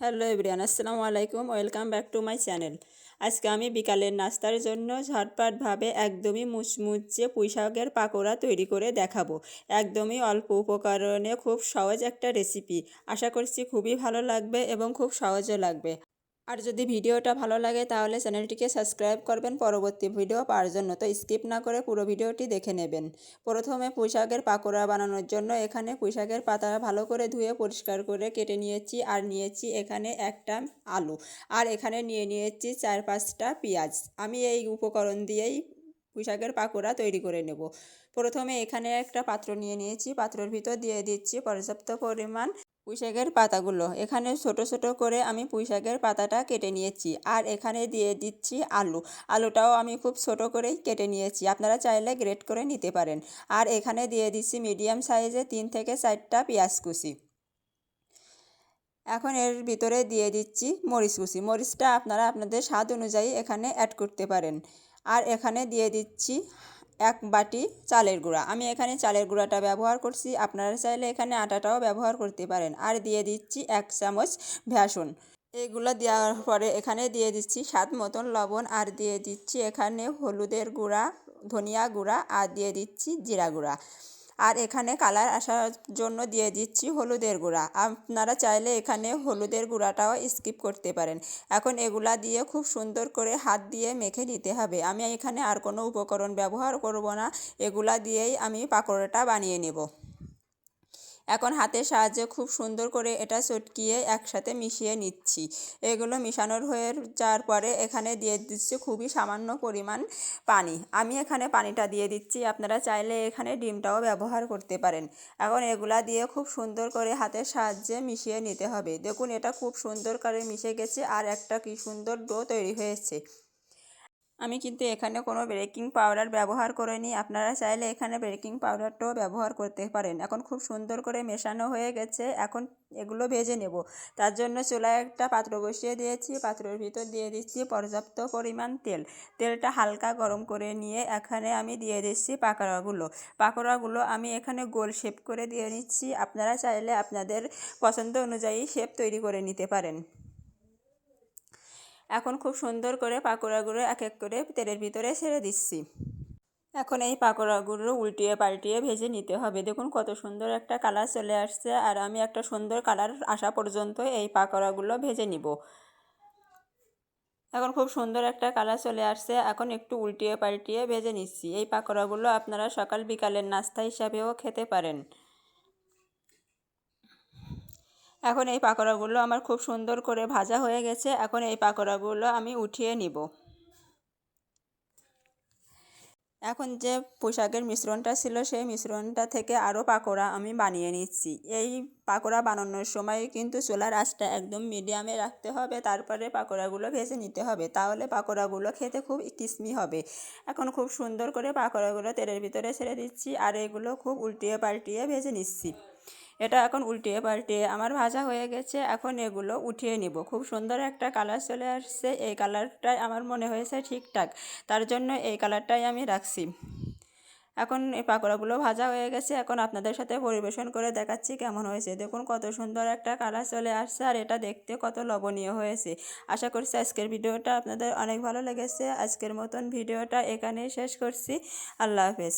Hello everyone আসসালামু আলাইকুম। Welcome back to my channel. আজকে আমি বিকালের নাস্তার জন্য ঝটপটভাবে একদমই মুচমুচে পুঁইশাকের পাকোড়া তৈরি করে দেখাবো। একদমই অল্প উপকরণে খুব সহজ একটা রেসিপি আশা করছি খুবই ভালো লাগবে এবং খুব সহজও লাগবে। আর যদি ভিডিওটা ভালো লাগে তাহলে চ্যানেলটিকে সাবস্ক্রাইব করবেন। পরবর্তী ভিডিও পাওয়ার জন্য। তো স্কিপ না করে পুরো ভিডিওটি দেখে নেবেন। প্রথমে পুঁইশাকের পাকোড়া বানানোর জন্য এখানে পুঁইশাকের পাতা ভালো করে ধুয়ে পরিষ্কার করে কেটে নিয়েছি আর নিয়েছি এখানে একটা আলু। আর এখানে নিয়ে নিয়েছি চার পাঁচটা পেঁয়াজ। আমি এই উপকরণ দিয়েই পুঁইশাকের পাকোড়া তৈরি করে নেব। প্রথমে এখানে একটা পাত্র নিয়ে নিয়েছি। পাত্রের ভিতর দিয়ে দিচ্ছি পর্যাপ্ত পরিমাণ পুঁইশাকের পাতাগুলো। এখানে ছোট ছোট করে আমি পুঁইশাকের পাতাটা কেটে নিয়েছি আর এখানে দিয়ে দিচ্ছি আলু। আলুটাও আমি খুব ছোট করেই কেটে নিয়েছি। আপনারা চাইলে গ্রেট করে নিতে পারেন। আর এখানে দিয়ে দিচ্ছি মিডিয়াম সাইজে তিন থেকে চারটা পেঁয়াজ কুচি। এখন এর ভিতরে দিয়ে দিচ্ছি মরিচ কুচি। মরিচটা আপনারা আপনাদের স্বাদ অনুযায়ী এখানে অ্যাড করতে পারেন। আর এখানে দিয়ে দিচ্ছি এক বাটি চালের গুঁড়া। আমি এখানে চালের গুঁড়াটা ব্যবহার করছি। আপনারা চাইলে এখানে আটাটাও ব্যবহার করতে পারেন। আর দিয়ে দিচ্ছি এক চামচ ভ্যাসন। এগুলো দেওয়ার পরে এখানে দিয়ে দিচ্ছি স্বাদ মতন লবণ। আর দিয়ে দিচ্ছি এখানে হলুদের গুঁড়া, ধনিয়া গুঁড়া। আর দিয়ে দিচ্ছি জিরা গুঁড়া। আর এখানে কালার আসার জন্য দিয়ে দিচ্ছি হলুদের গুঁড়া। আপনারা চাইলে এখানে হলুদের গুঁড়াটাও স্কিপ করতে পারেন। এখন এগুলা দিয়ে খুব সুন্দর করে হাত দিয়ে মেখে নিতে হবে। আমি এখানে আর কোনো উপকরণ ব্যবহার করব না। এগুলা দিয়েই আমি পাকোড়াটা বানিয়ে নেব। এখন হাতের সাহায্যে খুব সুন্দর করে এটা চটকিয়ে একসাথে মিশিয়ে নিচ্ছি। এগুলো মিশানোর হয়ে যাওয়ার পরে এখানে দিয়ে দিচ্ছি খুবই সামান্য পরিমাণ পানি। আমি এখানে পানিটা দিয়ে দিচ্ছি, আপনারা চাইলে এখানে ডিমটাও ব্যবহার করতে পারেন। এখন এগুলা দিয়ে খুব সুন্দর করে হাতের সাহায্যে মিশিয়ে নিতে হবে। দেখুন, এটা খুব সুন্দর করে মিশে গেছে আর একটা কি সুন্দর ডো তৈরি হয়েছে। আমি কিন্তু এখানে কোনো বেকিং পাউডার ব্যবহার করিনি। আপনারা চাইলে এখানে বেকিং পাউডারটাও ব্যবহার করতে পারেন। এখন খুব সুন্দর করে মেশানো হয়ে গেছে। এখন এগুলো ভেজে নেব। তার জন্য চুলায় একটা পাত্র বসিয়ে দিয়েছি। পাত্রের ভিতর দিয়ে দিচ্ছি পর্যাপ্ত পরিমাণ তেল। তেলটা হালকা গরম করে নিয়ে এখানে আমি দিয়ে দিচ্ছি পাকোড়াগুলো। পাকোড়াগুলো আমি এখানে গোল শেপ করে দিয়ে নিচ্ছি। আপনারা চাইলে আপনাদের পছন্দ অনুযায়ী শেপ তৈরি করে নিতে পারেন। এখন খুব সুন্দর করে পাকোড়াগুলো এক এক করে তেলের ভিতরে ছেড়ে দিচ্ছি। এখন এই পাকোড়াগুলো উল্টিয়ে পাল্টিয়ে ভেজে নিতে হবে। দেখুন কত সুন্দর একটা কালার চলে আসছে আর আমি একটা সুন্দর কালার আসা পর্যন্ত এই পাকোড়াগুলো ভেজে নিব। এখন খুব সুন্দর একটা কালার চলে আসছে। এখন একটু উল্টিয়ে পাল্টিয়ে ভেজে নিচ্ছি। এই পাকোড়াগুলো আপনারা সকাল বিকালের নাস্তা হিসাবেও খেতে পারেন। এখন এই পাকোড়াগুলো আমার খুব সুন্দর করে ভাজা হয়ে গেছে। এখন এই পাকোড়াগুলো আমি উঠিয়ে নিব। এখন যে পোশাকের মিশ্রণটা ছিল, সেই মিশ্রণটা থেকে আরও পাকোড়া আমি বানিয়ে নিচ্ছি। এই পাকোড়া বানানোর সময় কিন্তু চুলার আঁচটা একদম মিডিয়ামে রাখতে হবে, তারপরে পাকোড়াগুলো ভেজে নিতে হবে। তাহলে পাকোড়াগুলো খেতে খুব কিসমি হবে। এখন খুব সুন্দর করে পাকোড়াগুলো তেলের ভিতরে ছেড়ে দিচ্ছি আর এগুলো খুব উল্টিয়ে পাল্টিয়ে ভেজে নিচ্ছি। এটা এখন উল্টিয়ে পাল্টিয়ে আমার ভাজা হয়ে গেছে, এখন এগুলো উঠিয়ে নিব। খুব সুন্দর একটা কালার চলে আসছে। এই কালারটাই আমার মনে হয়েছে ঠিকঠাক। তার জন্য এই কালারটাই আমি রাখছি। এখন এই পাকোড়াগুলো ভাজা হয়ে গেছে। এখন আপনাদের সাথে পরিবেশন করে দেখাচ্ছি কেমন হয়েছে। দেখুন কত সুন্দর একটা কালার চলে আসছে আর এটা দেখতে কত লবণীয় হয়েছে। আশা করছি আজকের ভিডিওটা আপনাদের অনেক ভালো লেগেছে। আজকের মতন ভিডিওটা এখানেই শেষ করছি। আল্লাহ হাফেজ।